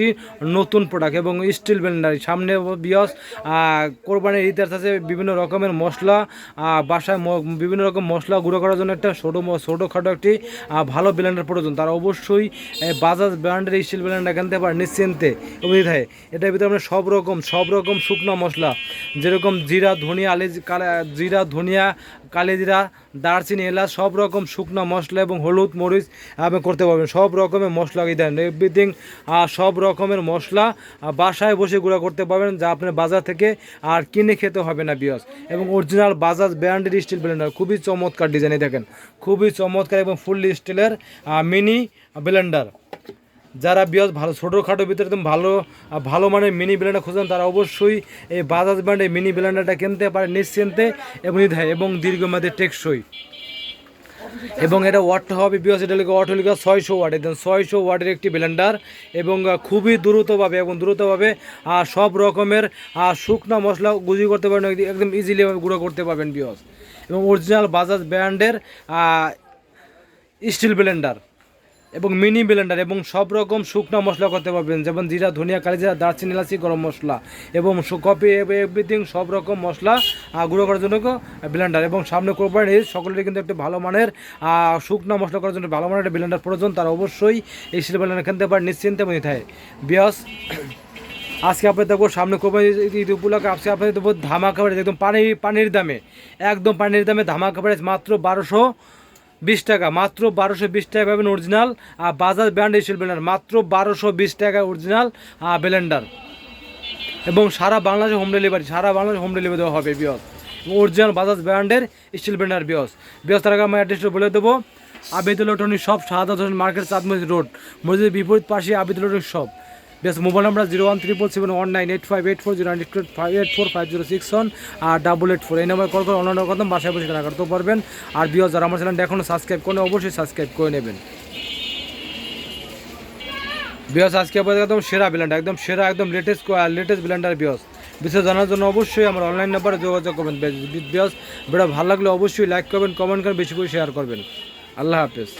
একটি নতুন প্রোডাক্ট এবং স্টিল ব্লেন্ডার সামনে বিয়স কোরবানির ইতিহাস আছে বিভিন্ন রকমের মশলা বাসায় বিভিন্ন রকম মশলা গুঁড়ো করার জন্য একটা ছোটো ম- ছোটোখাটো একটি ভালো ব্লেন্ডার প্রয়োজন। তারা অবশ্যই বাজাজ ব্র্যান্ডের স্টিল ব্লেন্ডার কিনতে পারে নিশ্চিন্তে থাকে এটার ভিতরে আমরা সব রকম সব রকম শুকনো মশলা যেরকম জিরা, ধনিয়া আলি জিরা, ধনিয়া, কালিজিরা, দারচিনি, এলাচ, সব রকম শুকনো মশলা এবং হলুদ মরিচ আপনি করতে পারবেন। সব রকমের মশলা দেন। এভরিথিং সব রকমের মশলা বাসায় বসে গুঁড়া করতে পারবেন, যা আপনার বাজার থেকে আর কিনে খেতে হবে না বিয়স। এবং অরিজিনাল বাজাজ ব্র্যান্ডের স্টিল ব্লেন্ডার খুবই চমৎকার ডিজাইনে দেখেন। খুবই চমৎকার এবং ফুললি স্টিলের মিনি ব্লেন্ডার যারা বিয়স ভালো ছোটোখাটো ভিতরে একদম ভালো ভালো মানের মিনি ব্লেন্ডার খুঁজছেন, তারা অবশ্যই এই বাজাজ ব্র্যান্ডের মিনি ব্লেন্ডারটা কিনতে পারে নিশ্চিন্তে এবং এবং দীর্ঘমেয়াদে টেকসই। এবং এটা ওয়াটটা হবে বিকজ এটা লিখে ওয়াট ছয়শো ওয়াট একদম ছয়শো ওয়াটের একটি ব্লেন্ডার এবং খুবই দ্রুতভাবে এবং দ্রুতভাবে সব রকমের শুকনো মশলা গুজি করতে একদম- একদম ইজিলি গুঁড়ো করতে পারবেন বিকজ এবং অরিজিনাল বাজাজ ব্র্যান্ডের স্টিল ব্লেন্ডার এবং মিনি ব্লেন্ডার এবং সব রকম শুকনো মশলা করতে পারবেন। যেমন জিরা, ধনিয়া কালিজিরা দারচিনি, এলাচি, গরম মশলা এবং কপি এভরিথিং সব রকম মশলা গুঁড়ো করার জন্য ব্লেন্ডার এবং সামনে কোরবানি সকলেরই কিন্তু একটি ভালো মানের শুকনো মশলা করার জন্য ভালো মানের একটা ব্লেন্ডার প্রয়োজন, তারা অবশ্যই এই স্টিল ব্লেন্ডার কিনতে পারে নিশ্চিন্তে মনে থাকে বিয়স আজকে আপনাদের দেখব সামনে কোরবানি ঈদ উপলক্ষে, আজকে আপনাদের দেবো ধামাকা একদম পানি পানির দামে, একদম পানির দামে ধামাকা মাত্র বারোশো বিশ টাকা, মাত্র বারোশো বিশ টাকা পাবেন অরিজিনাল আর বাজাজ ব্র্যান্ড স্টিল ব্লেন্ডার মাত্র বারোশো বিশ টাকা অরিজিনাল ব্লেন্ডার এবং সারা বাংলাদেশে হোম ডেলিভারি সারা বাংলাদেশে হোম ডেলিভারি দেওয়া হবে বিয়স। অরিজিনাল বাজাজ ব্র্যান্ডের স্টিল ব্লেন্ডার বিয়স। বিয়স তার আগে অ্যাড্রেসটা বলে দেবো। আবিদুল ইলেকট্রনিক শপ শাহাদ হোসেন মার্কেট, চাঁদমসজিদ রোড। মসজিদের বিপরীত পাশে আবিদুল ইলেকট্রনিক শপ বেশ mobile number zero one four seven one nine eight five eight four zero eight five eight four five zero six one আর ডাবল এইট ফোর এই নাম্বার কল করে অন্যান্য কথা বাসায় বসে কেনা করতে পারবেন। আর বিয়স যারা আমার চ্যানেলটা এখনও সাবস্ক্রাইব করে অবশ্যই সাবস্ক্রাইব করে নেবেন। বিয়স আজকে আপনাদের একদম সেরা ব্লেন্ডার একদম সেরা, একদম লেটেস্ট লেটেস্ট ব্লেন্ডার বিয়স বিশেষ জানার জন্য অবশ্যই আমার অনলাইন নাম্বারে যোগাযোগ করবেন। বিয়স ভিডিও ভালো লাগলে অবশ্যই লাইক করবেন কমেন্ট করবেন, বেশি করে শেয়ার করবেন। আল্লাহ হাফেজ।